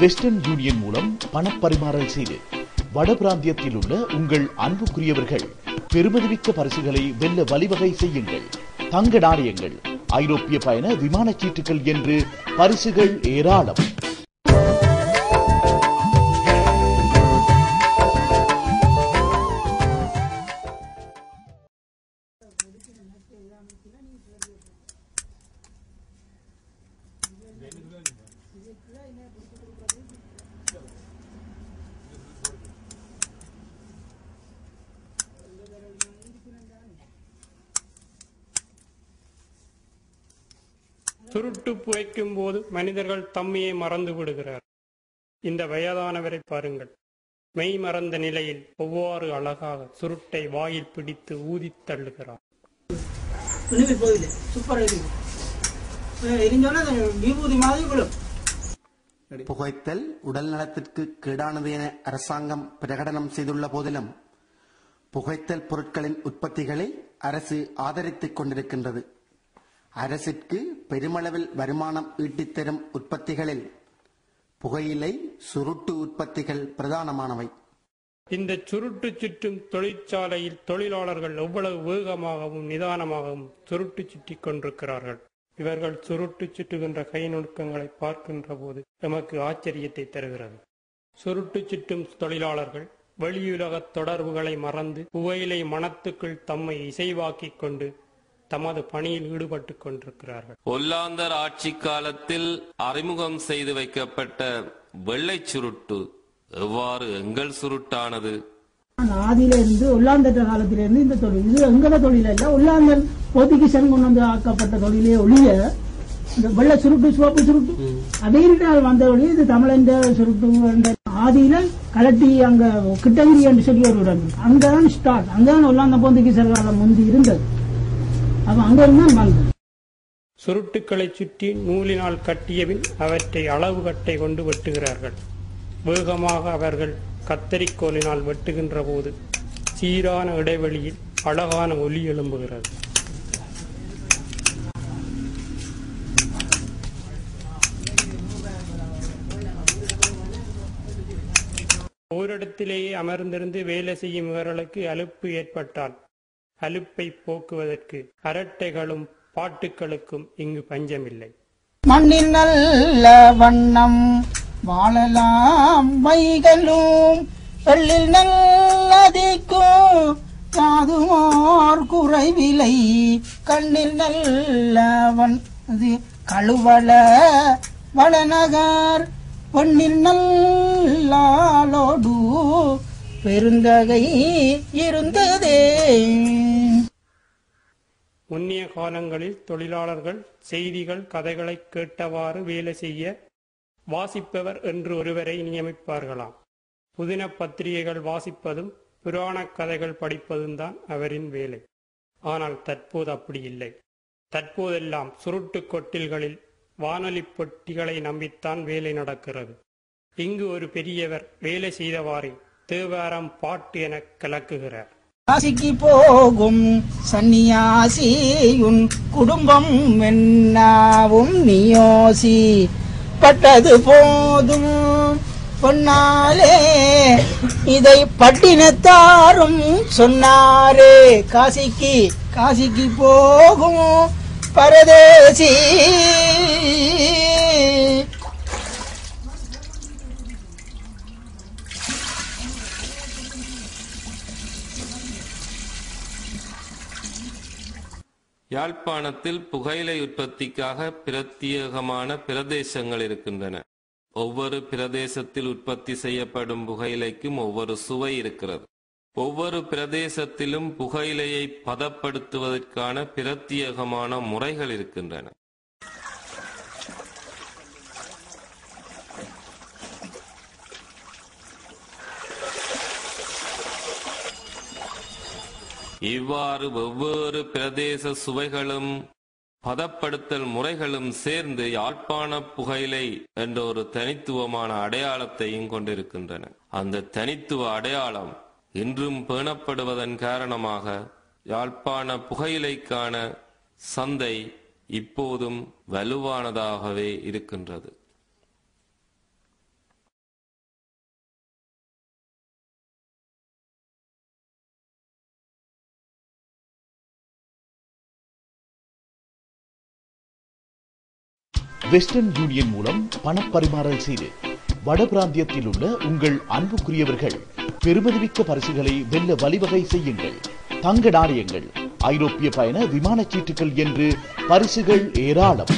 Western union மூலம் பணப்பரிமாறல் செய்து வட பிராந்தியத்தில் உள்ள உங்கள் அன்புக்குரியவர்கள் பெருமதிமிக்க பரிசுகளை வெல்ல வழிவகை செய்யுங்கள். தங்க நாணயங்கள் ஐரோப்பிய பயண விமான சீட்டுகள் என்று பரிசுகள் ஏராளம். சுருட்டு புகைக்கும் போது மனிதர்கள் தம்மையே மறந்து விடுகிறார். இந்த வயதானவரை பாருங்கள். மெய் மறந்த நிலையில் ஒவ்வாறு அழகாக சுருட்டை வாயில் பிடித்து ஊதித் தள்ளுகிறார் புகைத்தல் உடல் நலத்திற்கு கேடானது என அரசாங்கம் பிரகடனம் செய்துள்ள போதிலும் புகைத்தல் பொருட்களின் உற்பத்திகளை அரசு ஆதரித்துக் கொண்டிருக்கின்றது. அரசிற்கு பெருமளவில் வருமானம் ஈட்டித் தரும் உற்பத்திகளில் புகையிலை சுருட்டு உற்பத்திகள் பிரதானமானவை. இந்த சுருட்டு சுற்றும் தொழிற்சாலையில் தொழிலாளர்கள் எவ்வளவு வேகமாகவும் நிதானமாகவும் சுருட்டு சுற்றிக் கொண்டிருக்கிறார்கள். இவர்கள் சுருட்டு சுற்றுகின்ற கை நுணுக்கங்களை பார்க்கின்ற போது எமக்கு ஆச்சரியத்தை தருகிறது. சுருட்டு சுற்றும் தொழிலாளர்கள் வெளியுலக தொடர்புகளை மறந்து புகையிலை மனத்துக்குள் தம்மை இசைவாக்கிக் கொண்டு தமது பணியில் ஈடுபட்டுக் கொண்டிருக்கிறார்கள். ஒல்லாந்தர் ஆட்சி காலத்தில் அறிமுகம் செய்து வைக்கப்பட்ட வெள்ளைச் சுருட்டு எவ்வாறு எங்கள் சுருட்டானது? ஆதியில இருந்து உள்ளாந்தட்ட காலத்தில இருந்து இந்த தொழில். இது எங்கட தொழில் இல்ல உள்ளாந்தர் போர்த்துகீசன் கொண்டு வந்து ஆக்கப்பட்ட தொழிலே ஒழிய இந்த வெள்ளை சுருட்டு சிவப்பு சுருட்டு அமெரிக்காவில் வந்த ஒழிய இது தமிழன் சுருட்டு ஆதியில கலட்டி அங்க கிட்டகிரி என்று சொல்லி ஒரு இடம். அங்கதான் ஸ்டார்ட் அங்கதான் உள்ளாந்த போர்த்துகீசர் காலம் முந்தி இருந்தது. அப்ப சுருட்டுக்களை சுற்றி நூலினால் கட்டியபின் அவற்றை அளவு கட்டை கொண்டு வெட்டுகிறார்கள். வேகமாக அவர்கள் கத்தரிக்கோலினால் வெட்டுகின்ற போது சீரான இடைவெளியில் அழகான ஒலி எழும்புகிறது. ஓரிடத்திலேயே அமர்ந்திருந்து வேலை செய்யும் இவர்களுக்கு அலுப்பு ஏற்பட்டால் அலுப்பை போக்குவதற்கு அரட்டைகளும் பாட்டுக்களுக்கும் இங்கு பஞ்சமில்லை. மண்ணில் நல்ல வண்ணம் வாழலாம் வைகளும் வெள்ளில் நல்லதிக்கும் யாதுமார் குறைவிலை கண்ணில் நல்லவன் இது கழுவள வளநகர் பொன்னில் நல்லாலோடு பெருந்தகை இருந்ததே. முன்னிய காலங்களில் தொழிலாளர்கள் செய்திகள் கதைகளை கேட்டவாறு வேலை செய்ய வாசிப்பவர் என்று ஒருவரை நியமிப்பார்களாம். புதின பத்திரிகைகள் வாசிப்பதும் புராணக் கதைகள் படிப்பதும் தான் அவரின் வேலை. ஆனால் தற்போது அப்படி இல்லை. தற்போதெல்லாம் சுருட்டு கொட்டில்களில் வானொலி பொட்டிகளை நம்பித்தான் வேலை நடக்கிறது. இங்கு ஒரு பெரியவர் வேலை செய்தவாறே தேவாரம் பாட்டு என கலக்குகிறார். காசிக்கு போகும் சன்னியாசியுன் குடும்பம் என்னாவும் நியோசி. பட்டது போதும் பொன்னாலே. இதை பட்டினத்தாரும் சொன்னாரே. காசிக்கு காசிக்கு போகும் பரதேசி. யாழ்ப்பாணத்தில் புகையிலை உற்பத்திக்காக பிரத்யேகமான பிரதேசங்கள் இருக்கின்றன. ஒவ்வொரு பிரதேசத்தில் உற்பத்தி செய்யப்படும் புகையிலைக்கும் ஒவ்வொரு சுவை இருக்கிறது. ஒவ்வொரு பிரதேசத்திலும் புகையிலையை பதப்படுத்துவதற்கான பிரத்யேகமான முறைகள் இருக்கின்றன. இவ்வாறு வெவ்வேறு பிரதேச சுவைகளும் பதப்படுத்தல் முறைகளும் சேர்ந்து யாழ்ப்பாண புகையிலை என்ற ஒரு தனித்துவமான அடையாளத்தையும் கொண்டிருக்கின்றன. அந்த தனித்துவ அடையாளம் இன்றும் பேணப்படுவதன் காரணமாக யாழ்ப்பாண புகையிலைக்கான சந்தை இப்போதும் வலுவானதாகவே இருக்கின்றது. வெஸ்டர்ன் யூனியன் மூலம் பணப்பரிமாறல் செய்து வட பிராந்தியத்தில் உள்ள உங்கள் அன்புக்குரியவர்கள் பெருமதிமிக்க பரிசுகளை வெல்ல வழிவகை செய்யுங்கள். தங்க நாணயங்கள் ஐரோப்பிய பயண விமான சீட்டுகள் என்று பரிசுகள் ஏராளம்.